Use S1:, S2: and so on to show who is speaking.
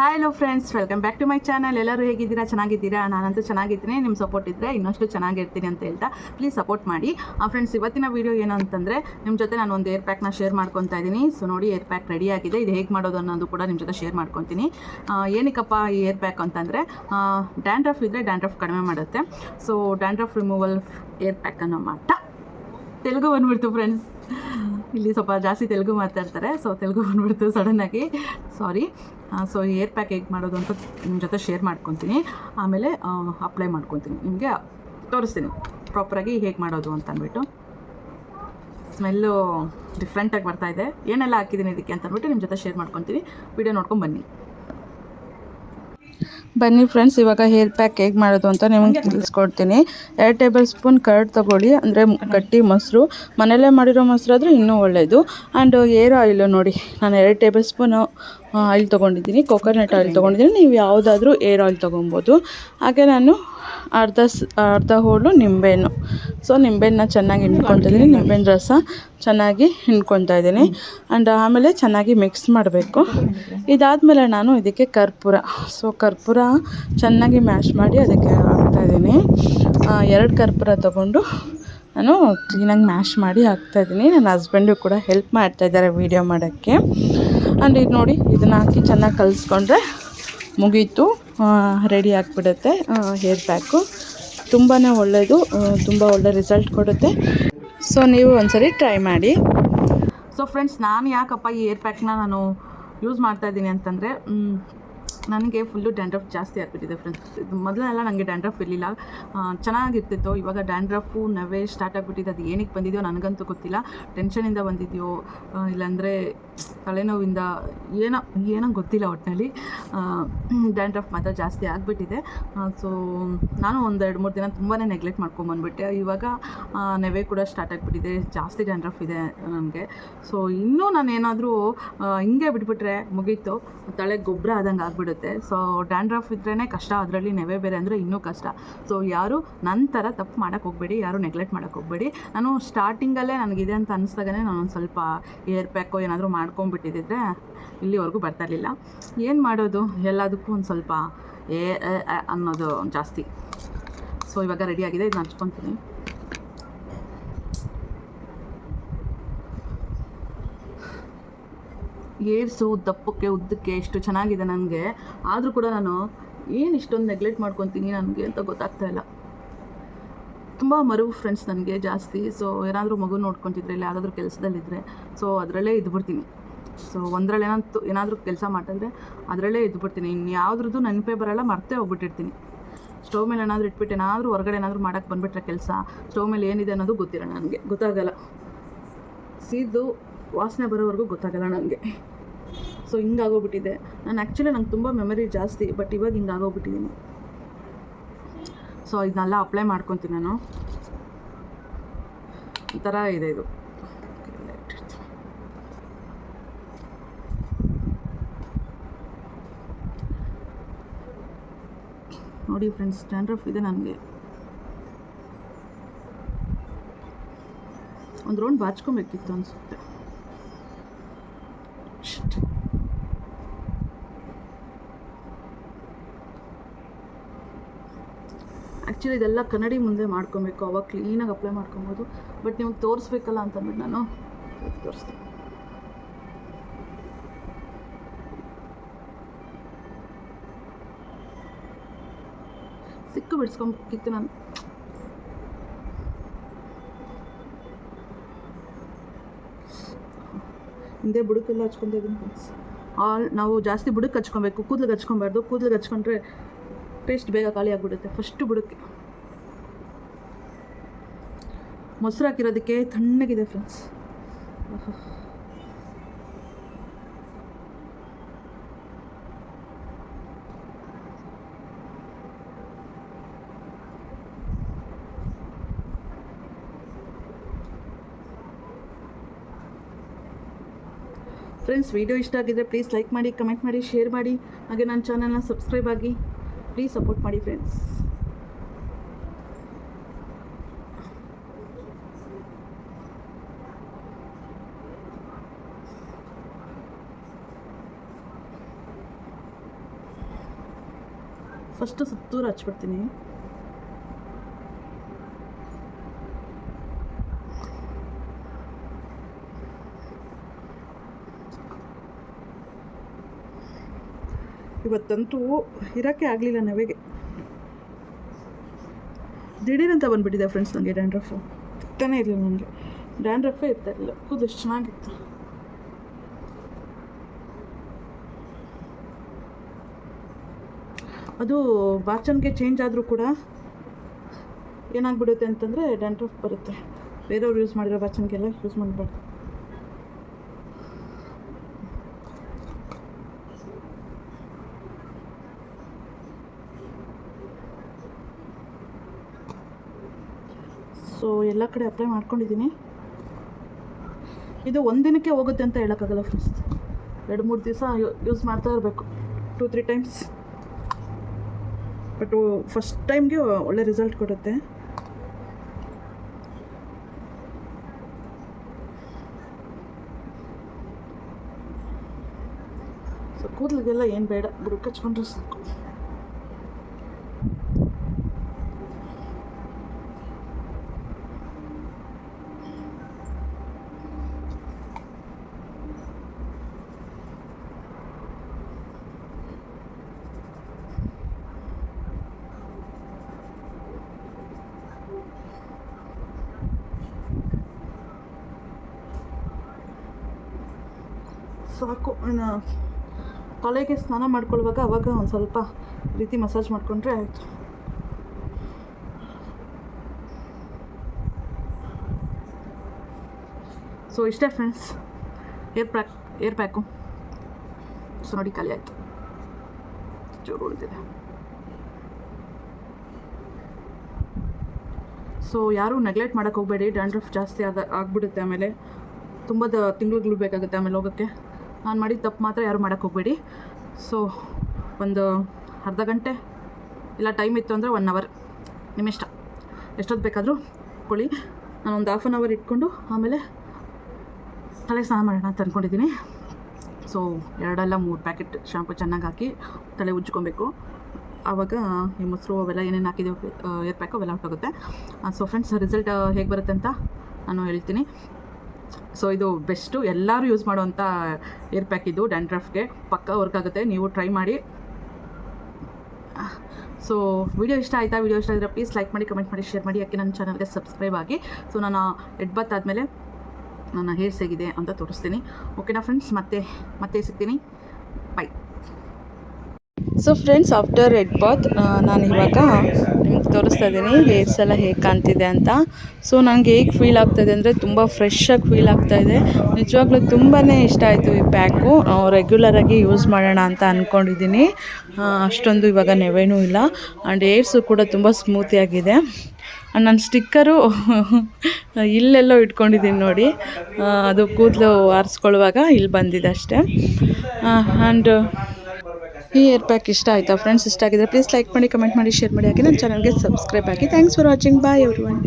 S1: Hi hello friends welcome back to my channel ಎಲ್ಲರೂ ಹೇಗಿದ್ದೀರಾ? ಚೆನ್ನಾಗಿದ್ದೀರಾ? ನಾನಂತೂ ಚೆನ್ನಾಗಿದ್ದೀನಿ. ನಿಮ್ಮ ಸಪೋರ್ಟ್ ಇದ್ದರೆ ಇನ್ನಷ್ಟು ಚೆನ್ನಾಗಿರ್ತೀನಿ ಅಂತ ಹೇಳ್ತಾ ಪ್ಲೀಸ್ ಸಪೋರ್ಟ್ ಮಾಡಿ. ಫ್ರೆಂಡ್ಸ್ ಇವತ್ತಿನ ವೀಡಿಯೋ ಏನು ಅಂತಂದರೆ ನಿಮ್ಮ ಜೊತೆ ನಾನು ಒಂದು ಏರ್ ಪ್ಯಾಕ್ನ ಶೇರ್ ಮಾಡ್ಕೊತಾ ಇದ್ದೀನಿ. ಸೊ ನೋಡಿ ಏರ್ ಪ್ಯಾಕ್ ರೆಡಿ ಆಗಿದೆ. ಇದು ಹೇಗೆ ಮಾಡೋದು ಅನ್ನೋದು ಕೂಡ ನಿಮ್ಮ ಜೊತೆ ಶೇರ್ ಮಾಡ್ಕೊತೀನಿ. ಏನಕ್ಕಪ್ಪ ಈ ಏರ್ ಪ್ಯಾಕ್ ಅಂತಂದರೆ? ಡ್ಯಾಂಡ್ರಫ್ ಇದ್ದರೆ ಡ್ಯಾಂಡ್ರಫ್ ಕಡಿಮೆ ಮಾಡುತ್ತೆ. So dandruff removal hair pack ಅನ್ನೋ ಮಾಟ ತೆಲುಗು ಬಂದ್ಬಿಡ್ತು ಫ್ರೆಂಡ್ಸ್ ಇಲ್ಲಿ ಸ್ವಲ್ಪ ಜಾಸ್ತಿ ತೆಲುಗು ಮಾತಾಡ್ತಾರೆ. ಸೊ ತೆಲುಗು ಬಂದ್ಬಿಡ್ತು ಸಡನ್ನಾಗಿ ಸಾರಿ ಸೊ ಏರ್ ಪ್ಯಾಕ್ ಹೇಗೆ ಮಾಡೋದು ಅಂತ ನಿಮ್ಮ ಜೊತೆ ಶೇರ್ ಮಾಡ್ಕೊತೀನಿ. ಆಮೇಲೆ ಅಪ್ಲೈ ಮಾಡ್ಕೊತೀನಿ. ನಿಮಗೆ ತೋರಿಸ್ತೀನಿ. ಪ್ರಾಪರಾಗಿ ಹೇಗೆ ಮಾಡೋದು ಅಂತ ಅಂದ್ಬಿಟ್ಟು. ಸ್ಮೆಲ್ಲು ಡಿಫ್ರೆಂಟಾಗಿ ಬರ್ತಾ ಇದೆ. ಏನೆಲ್ಲ ಹಾಕಿದ್ದೀನಿ ಇದಕ್ಕೆ ಅಂತ ಅಂದ್ಬಿಟ್ಟು ನಿಮ್ಮ ಜೊತೆ ಶೇರ್ ಮಾಡ್ಕೊತೀನಿ ವಿಡಿಯೋ ನೋಡ್ಕೊಂಡು ಬನ್ನಿ.
S2: ಬನ್ನಿ ಫ್ರೆಂಡ್ಸ್ ಇವಾಗ ಹೇರ್ ಪ್ಯಾಕ್ ಹೇಗೆ ಮಾಡೋದು ಅಂತ ನಿಮಗೆ ತಿಳಿಸ್ಕೊಡ್ತೀನಿ. ಎರಡು ಟೇಬಲ್ ಸ್ಪೂನ್ ಕರ್ಡ್ ತೊಗೊಳ್ಳಿ. ಅಂದರೆ ಗಟ್ಟಿ ಮೊಸರು. ಮನೆಯಲ್ಲೇ ಮಾಡಿರೋ ಮೊಸರು ಆದರೆ ಇನ್ನೂ ಒಳ್ಳೆಯದು ಆ್ಯಂಡ್ ಏರ್ ಆಯಿಲು ನೋಡಿ. ನಾನು ಎರಡು ಟೇಬಲ್ ಸ್ಪೂನು ಆಯಿಲ್ ತೊಗೊಂಡಿದ್ದೀನಿ ಕೊಕೊನಟ್ ಆಯಿಲ್ ತೊಗೊಂಡಿದ್ದೀನಿ. ನೀವು ಯಾವುದಾದ್ರೂ ಏರ್ ಆಯಿಲ್ ತೊಗೊಬೋದು. ಹಾಗೆ ನಾನು ಅರ್ಧ ಸ್ ಅರ್ಧ ಹೋಳು ನಿಂಬೆಹಣ್ಣು. ಸೊ ನಿಂಬೆಹಣ್ಣನ್ನ ಚೆನ್ನಾಗಿ ಹಿಂಡ್ಕೊತಿದ್ದೀನಿ ನಿಂಬೆಹಣ್ಣು ರಸ ಚೆನ್ನಾಗಿ ಹಿಂಡ್ಕೊತಾ ಇದ್ದೀನಿ. ಆ್ಯಂಡ್ ಆಮೇಲೆ ಚೆನ್ನಾಗಿ ಮಿಕ್ಸ್ ಮಾಡಬೇಕು. ಇದಾದಮೇಲೆ ನಾನು ಇದಕ್ಕೆ ಕರ್ಪೂರ. ಸೊ ಕರ್ಪೂರ ಚೆನ್ನಾಗಿ ಮ್ಯಾಶ್ ಮಾಡಿ ಅದಕ್ಕೆ ಹಾಕ್ತಾಯಿದ್ದೀನಿ ಎರಡು ಕರ್ಪೂರ ತೊಗೊಂಡು ನಾನು ಕ್ಲೀನಾಗಿ ಮ್ಯಾಶ್ ಮಾಡಿ ಹಾಕ್ತಾಯಿದ್ದೀನಿ ನನ್ನ ಹಸ್ಬೆಂಡು ಕೂಡ ಹೆಲ್ಪ್ ಮಾಡ್ತಾಯಿದ್ದಾರೆ ವೀಡಿಯೋ ಮಾಡೋಕ್ಕೆ. ಆ್ಯಂಡ್ ಇದು ನೋಡಿ, ಇದನ್ನು ಹಾಕಿ ಚೆನ್ನಾಗಿ ಕಲಿಸ್ಕೊಂಡ್ರೆ ಮುಗೀತು. ರೆಡಿ ಆಗಿಬಿಡುತ್ತೆ ಹೇರ್ ಪ್ಯಾಕು ತುಂಬಾ ಒಳ್ಳೆಯದು ತುಂಬ ಒಳ್ಳೆ ರಿಸಲ್ಟ್ ಕೊಡುತ್ತೆ. ಸೊ ನೀವು ಒಂದ್ಸರಿ ಟ್ರೈ ಮಾಡಿ.
S1: ಸೊ ಫ್ರೆಂಡ್ಸ್ ನಾನು ಯಾಕಪ್ಪ ಈ ಏರ್ ಪ್ಯಾಕ್ನ ನಾನು ಯೂಸ್ ಮಾಡ್ತಾಯಿದ್ದೀನಿ ಅಂತಂದರೆ ನನಗೆ ಫುಲ್ಲು ಡ್ಯಾಂಡ್ರಫ್ ಜಾಸ್ತಿ ಆಗಿಬಿಟ್ಟಿದೆ ಫ್ರೆಂಡ್ಸ್ ಇದು ಮೊದಲೆಲ್ಲ ನನಗೆ ಡ್ಯಾಂಡ್ರಫ್ ಇರಲಿಲ್ಲ. ಚೆನ್ನಾಗಿರ್ತಿತ್ತು. ಇವಾಗ ಡ್ಯಾಂಡ್ರಫು ನವೆ ಸ್ಟಾರ್ಟ್ ಆಗಿಬಿಟ್ಟಿದೆ. ಅದು ಏನಕ್ಕೆ ಬಂದಿದೆಯೋ ನನಗಂತೂ ಗೊತ್ತಿಲ್ಲ. ಟೆನ್ಷನಿಂದ ಬಂದಿದೆಯೋ ಇಲ್ಲಾಂದರೆ ತಲೆನೋವಿಂದ ಏನೋ ಏನೋ ಗೊತ್ತಿಲ್ಲ ಒಟ್ಟಿನಲ್ಲಿ ಡ್ಯಾಂಡ್ರಫ್ ಮಾತ್ರ ಜಾಸ್ತಿ ಆಗಿಬಿಟ್ಟಿದೆ. ಸೊ ನಾನು ಒಂದು ಎರಡು ಮೂರು ದಿನ ತುಂಬಾ ನೆಗ್ಲೆಕ್ಟ್ ಮಾಡ್ಕೊಂಬಂದ್ಬಿಟ್ಟೆ ಇವಾಗ ನೆವೆ ಕೂಡ ಸ್ಟಾರ್ಟ್ ಆಗಿಬಿಟ್ಟಿದೆ. ಜಾಸ್ತಿ ಡ್ಯಾಂಡ್ರಫ್ ಇದೆ ನನಗೆ ಸೊ ಇನ್ನೂ ನಾನು ಏನಾದರೂ ಹಿಂಗೆ ಬಿಟ್ಬಿಟ್ರೆ ಮುಗೀತು. ತಲೆ ಗೊಬ್ಬರ ಆದಂಗೆ ಆಗಿಬಿಡುತ್ತೆ. ಸೊ ಡ್ಯಾಂಡ್ರಫ್ ಇದ್ರೇ ಕಷ್ಟ, ಅದರಲ್ಲಿ ನೆವೆ ಬೇರೆ ಅಂದರೆ ಇನ್ನೂ ಕಷ್ಟ. ಸೊ ಯಾರು ನನ್ನ ಥರ ತಪ್ಪು ಮಾಡೋಕ್ಕೆ ಹೋಗಬೇಡಿ, ಯಾರು ನೆಗ್ಲೆಕ್ಟ್ ಮಾಡೋಕ್ಕೆ ಹೋಗಬೇಡಿ. ನಾನು ಸ್ಟಾರ್ಟಿಂಗಲ್ಲೇ ನನಗಿದೆ ಅಂತ ಅನಿಸ್ದಾಗನೇ ನಾನು ಒಂದು ಸ್ವಲ್ಪ ಏರ್ ಪ್ಯಾಕೋ ಏನಾದರೂ ಮಾಡ್ಕೊಂಬಿಟ್ಟಿದ್ದಿದ್ರೆ ಇಲ್ಲಿವರೆಗೂ ಬರ್ತಾ ಇರಲಿಲ್ಲ. ಏನು ಮಾಡೋದು? ಎಲ್ಲದಕ್ಕೂ ಒಂದು ಸ್ವಲ್ಪ ಏ ಅನ್ನೋದು ಜಾಸ್ತಿ. ಸೊ ಇವಾಗ ರೆಡಿಯಾಗಿದೆ ಇದನ್ನ ಹಚ್ಕೊತೀನಿ. ಏರ್ಸು, ದಪ್ಪಕ್ಕೆ, ಉದ್ದಕ್ಕೆ ಎಷ್ಟು ಚೆನ್ನಾಗಿದೆ ನನಗೆ ಆದರೂ ಕೂಡ ನಾನು ಏನು ಇಷ್ಟೊಂದು ನೆಗ್ಲೆಕ್ಟ್ ಮಾಡ್ಕೊತೀನಿ ನನಗೆ ಅಂತ ಗೊತ್ತಾಗ್ತಾ ಇಲ್ಲ. ತುಂಬ ಮರುವು ಫ್ರೆಂಡ್ಸ್ ನನಗೆ ಜಾಸ್ತಿ. ಸೊ ಏನಾದರೂ ಮಗು ನೋಡ್ಕೊತಿದ್ರೆ ಇಲ್ಲ, ಯಾವುದಾದ್ರೂ ಕೆಲಸದಲ್ಲಿದ್ದರೆ ಸೊ ಅದರಲ್ಲೇ ಇದ್ಬಿಡ್ತೀನಿ. ಸೊ ಒಂದರಲ್ಲಿ ಏನಂತೂ, ಏನಾದರೂ ಕೆಲಸ ಮಾಡಿದ್ರೆ ಅದರಲ್ಲೇ ಇದ್ಬಿಡ್ತೀನಿ. ಇನ್ನು ಯಾವುದ್ರದ್ದು ನೆನಪೇ ಬರಲ್ಲ, ಮರ್ತೇ ಹೋಗ್ಬಿಟ್ಟಿರ್ತೀನಿ. ಸ್ಟವ್ ಮೇಲೆ ಏನಾದರೂ ಇಟ್ಬಿಟ್ಟು ಏನಾದರೂ ಹೊರಗಡೆ ಏನಾದರೂ ಮಾಡೋಕ್ಕೆ ಬಂದುಬಿಟ್ರೆ ಕೆಲಸ, ಸ್ಟೋವ್ ಮೇಲೆ ಏನಿದೆ ಅನ್ನೋದು ಗೊತ್ತಿರೋಣ ನನಗೆ. ಗೊತ್ತಾಗಲ್ಲ. ಸೀದು ವಾಸನೆ ಬರೋವರೆಗೂ ಗೊತ್ತಾಗಲ್ಲ ನನಗೆ ಸೊ ಹಿಂಗಾಗೋಗ್ಬಿಟ್ಟಿದೆ. ನಾನು ಆ್ಯಕ್ಚುಲಿ ನಂಗೆ ತುಂಬ ಮೆಮರಿ ಜಾಸ್ತಿ ಬಟ್ ಇವಾಗ ಹಿಂಗಾಗೋಗ್ಬಿಟ್ಟಿದ್ದೀನಿ ಸೊ ಇದನ್ನೆಲ್ಲ ಅಪ್ಲೈ ಮಾಡ್ಕೊತೀನಿ ನಾನು. ಈ ಥರ ಇದೆ ಇದು. ನೋಡಿ ಫ್ರೆಂಡ್ಸ್ ಡ್ಯಾಂಡ್ರಫ್ ಇದೆ ನನಗೆ. ಒಂದು ರೌಂಡ್ ಬಾಚ್ಕೊಬೇಕಿತ್ತು ಅನಿಸುತ್ತೆ. ಆ್ಯಕ್ಚುಲಿ ಇದೆಲ್ಲ ಕನ್ನಡಿ ಮುಂದೆ ಮಾಡ್ಕೊಬೇಕು, ಅವಾಗ ಕ್ಲೀನಾಗಿ ಅಪ್ಲೈ ಮಾಡ್ಕೊಬೋದು. ಬಟ್ ನಿಮ್ಗೆ ತೋರಿಸ್ಬೇಕಲ್ಲ ಅಂತಂದ್ಬಿಟ್ಟು ನಾನು ತೋರಿಸ್ತೀನಿ. ಸಿಕ್ಕು ಬಿಡಿಸ್ಕೊಂಬೇಕಿತ್ತು ನಾನು. ಹಿಂದೆ ಬುಡಕೆಲ್ಲ ಹಚ್ಕೊಂಡಿದ್ದೀನಿ ಆಲ್ ನಾವು ಜಾಸ್ತಿ ಬುಡಕ್ಕೆ ಹಚ್ಕೊಬೇಕು ಕೂದಲಿಗೆ ಹಚ್ಕೊಬಾರ್ದು. ಕೂದಲಿಗೆ ಹಚ್ಕೊಂಡ್ರೆ ಪೇಸ್ಟ್ ಬೇಗ ಖಾಲಿ ಆಗಿಬಿಡುತ್ತೆ. ಫಸ್ಟು ಬುಡಕ್ಕೆ. ಮೊಸರು ಹಾಕಿರೋದಕ್ಕೆ ತಣ್ಣಗಿದೆ ಫ್ರೆಂಡ್ಸ್ ಫ್ರೆಂಡ್ಸ್ ವಿಡಿಯೋ ಇಷ್ಟ ಆಗಿದ್ದರೆ ಪ್ಲೀಸ್ ಲೈಕ್ ಮಾಡಿ ಕಮೆಂಟ್ ಮಾಡಿ ಶೇರ್ ಮಾಡಿ. ಹಾಗೆ ನನ್ನ ಚಾನಲ್ನ ಸಬ್ಸ್ಕ್ರೈಬ್ ಆಗಿ. ಪ್ಲೀಸ್ ಸಪೋರ್ಟ್ ಮಾಡಿ ಫ್ರೆಂಡ್ಸ್ ಫಸ್ಟ್ ಸುತ್ತೂರು ಹಚ್ಬಿಡ್ತೀನಿ. ಇವತ್ತಂತೂ ಇರೋಕ್ಕೆ ಆಗಲಿಲ್ಲ ನವೆಗೆ. ದಿಢೀರಂತ ಬಂದುಬಿಟ್ಟಿದೆ ಫ್ರೆಂಡ್ಸ್ ನನಗೆ ಡ್ಯಾಂಡ್ರಫು ಇರ್ತಾನೆ ಇರಲಿಲ್ಲ ನನಗೆ. ಡ್ಯಾಂಡ್ರಫೇ ಇರ್ತಾ ಇರಲಿಲ್ಲ ಕೂದಲು ಚೆನ್ನಾಗಿತ್ತು. ಅದು ಬಾಚನ್ಗೆ ಚೇಂಜ್ ಆದರೂ ಕೂಡ ಏನಾಗ್ಬಿಡುತ್ತೆ ಅಂತಂದರೆ ಡ್ಯಾಂಡ್ರಫ್ ಬರುತ್ತೆ. ಬೇರೆಯವ್ರು ಯೂಸ್ ಮಾಡಿರೋ ಬಾಚನ್ಗೆಲ್ಲ ಯೂಸ್ ಮಾಡಬಾರ್ದು ಸೊ ಎಲ್ಲ ಕಡೆ ಅಪ್ಲೈ ಮಾಡ್ಕೊಂಡಿದ್ದೀನಿ. ಇದು ಒಂದಿನಕ್ಕೆ ಹೋಗುತ್ತೆ ಅಂತ ಹೇಳೋಕ್ಕಾಗಲ್ಲ ಫ್ರೆಂಡ್ಸ್ ಎರಡು, ಮೂರು ದಿವಸ ಯೂಸ್ ಮಾಡ್ತಾ ಇರಬೇಕು. Two three times but first ಟೈಮ್ಗೆ ಒಳ್ಳೆ ರಿಸಲ್ಟ್ ಕೊಡುತ್ತೆ. ಸೊ ಕೂದಲಿಗೆಲ್ಲ ಏನು ಬೇಡ. ಬುಡಕ್ಕೆ ಸಾಕು. ಸಾಕು. ತಲೆಗೆ ಸ್ನಾನ ಮಾಡ್ಕೊಳ್ಳುವಾಗ ಅವಾಗ ಒಂದು ಸ್ವಲ್ಪ ರೀತಿ ಮಸಾಜ್ ಮಾಡಿಕೊಂಡ್ರೆ ಆಯಿತು. ಸೊ ಇಷ್ಟೇ friends hair pack, hair pack. So ನೋಡಿ ಖಾಲಿ ಆಯಿತು. ಜೋರು ಉಳಿದಿದೆ ಸೊ ಯಾರೂ ನೆಗ್ಲೆಕ್ಟ್ ಮಾಡೋಕ್ಕೆ ಹೋಗಬೇಡಿ. ಡ್ಯಾಂಡ್ರಫ್ ಜಾಸ್ತಿ ಆದ, ಆಗಿಬಿಡುತ್ತೆ ಆಮೇಲೆ. ತುಂಬ ತಿಂಗಳುಗಳು ಬೇಕಾಗುತ್ತೆ ಆಮೇಲೆ ಹೋಗೋಕ್ಕೆ. ನಾನು ಮಾಡಿದ ತಪ್ಪು ಮಾತ್ರ ಯಾರು ಮಾಡೋಕ್ಕೆ ಹೋಗಬೇಡಿ. ಸೊ ಒಂದು ಅರ್ಧ ಗಂಟೆ ಇಲ್ಲ ಟೈಮ್ ಇತ್ತು ಅಂದರೆ ಒನ್ ಅವರ್ ನಿಮ್ಮಿಷ್ಟ. ಎಷ್ಟೊತ್ತು ಬೇಕಾದರೂ ಕೊಳ್ಳಿ ನಾನು ಒಂದು ಹಾಫ್ ಆನ್ ಅವರ್ ಇಟ್ಕೊಂಡು ಆಮೇಲೆ ತಲೆ ಸ್ನಾನ ಮಾಡೋಣ ಅಂತ ಅಂದ್ಕೊಂಡಿದ್ದೀನಿ ಸೊ ಎರಡಲ್ಲ ಮೂರು ಪ್ಯಾಕೆಟ್ ಶಾಂಪು ಚೆನ್ನಾಗಿ ಹಾಕಿ ತಲೆ ಉಜ್ಕೊಬೇಕು ಆವಾಗ ಈ ಮೊಸರು ಅವೆಲ್ಲ ಏನೇನು ಹಾಕಿದ್ದೀವಿ ಏರ್ ಪ್ಯಾಕ್ ಅವೆಲ್ಲ ಹೊಟ್ಟೋಗುತ್ತೆ ಸೊ ಫ್ರೆಂಡ್ಸ್ ರಿಸಲ್ಟ್ ಹೇಗೆ ಬರುತ್ತೆ ಅಂತ ನಾನು ಹೇಳ್ತೀನಿ. ಸೊ ಇದು ಬೆಸ್ಟು ಎಲ್ಲರೂ ಯೂಸ್ ಮಾಡುವಂಥ ಏರ್ ಪ್ಯಾಕ್ ಇದು ಡ್ಯಾಂಡ್ರಫ್ಗೆ ಪಕ್ಕ ವರ್ಕ್ ಆಗುತ್ತೆ. ನೀವು ಟ್ರೈ ಮಾಡಿ. ಸೊ ವಿಡಿಯೋ ಇಷ್ಟ ಆಯಿತಾ? ವಿಡಿಯೋ ಇಷ್ಟ ಆದರೆ ಪ್ಲೀಸ್ ಲೈಕ್ ಮಾಡಿ ಕಮೆಂಟ್ ಮಾಡಿ ಶೇರ್ ಮಾಡಿ. ಯಾಕೆ ನನ್ನ ಚಾನಲ್ಗೆ ಸಬ್ಸ್ಕ್ರೈಬ್ ಆಗಿ. ಸೊ ನಾನು ಎಡ್ ಬತ್ ಆದಮೇಲೆ ನನ್ನ ಹೇರ್ಸ್ ಹೇಗಿದೆ ಅಂತ ತೋರಿಸ್ತೀನಿ. ಓಕೆನಾ ಫ್ರೆಂಡ್ಸ್ ಮತ್ತೆ ಮತ್ತೆ ಸಿಗ್ತೀನಿ. Bye
S2: so friends after head bath ನಾನು ಇವಾಗ ನಿಮ್ಗೆ ತೋರಿಸ್ತಾ ಇದ್ದೀನಿ ಹೇರ್ಸ್ ಎಲ್ಲ ಹೇಗೆ ಕಾಣ್ತಿದೆ ಅಂತ. ಸೊ ನನಗೆ ಹೇಗೆ ಫೀಲ್ ಆಗ್ತಾಯಿದೆ ಅಂದರೆ ತುಂಬ ಫ್ರೆಶ್ಶಾಗಿ ಫೀಲ್ ಆಗ್ತಾಯಿದೆ ನಿಜವಾಗ್ಲೂ ತುಂಬಾ ಇಷ್ಟ ಆಯಿತು ಈ ಪ್ಯಾಕು ರೆಗ್ಯುಲರಾಗಿ ಯೂಸ್ ಮಾಡೋಣ ಅಂತ ಅಂದ್ಕೊಂಡಿದ್ದೀನಿ ಅಷ್ಟೊಂದು ಇವಾಗ ನೆವೆನೂ ಇಲ್ಲ. ಆ್ಯಂಡ್ ಏರ್ಸು ಕೂಡ ತುಂಬ ಸ್ಮೂತಿಯಾಗಿದೆ ಆ್ಯಂಡ್ ನನ್ನ ಸ್ಟಿಕ್ಕರು ಇಲ್ಲೆಲ್ಲೋ ಇಟ್ಕೊಂಡಿದ್ದೀನಿ ನೋಡಿ. ಅದು ಕೂದಲು ಆರಿಸ್ಕೊಳ್ಳುವಾಗ ಇಲ್ಲಿ ಬಂದಿದೆ ಅಷ್ಟೇ. ಆ್ಯಂಡ್ ಈ ಏರ್ ಪ್ಯಾಕ್ ಇಷ್ಟ ಆಯಿತಾ? ಫ್ರೆಂಡ್ಸ್ ಇಷ್ಟ ಆಗಿದ್ರೆ ಪ್ಲೀಸ್ ಲೈಕ್ ಮಾಡಿ ಕಮೆಂಟ್ ಮಾಡಿ ಶೇರ್ ಮಾಡಿ. ಹಾಕಿ ನನ್ನ ಚಾನಲ್ಗೆ ಸಬ್ಸ್ಕ್ರೈಬ್ ಆಗಿ thanks for watching bye everyone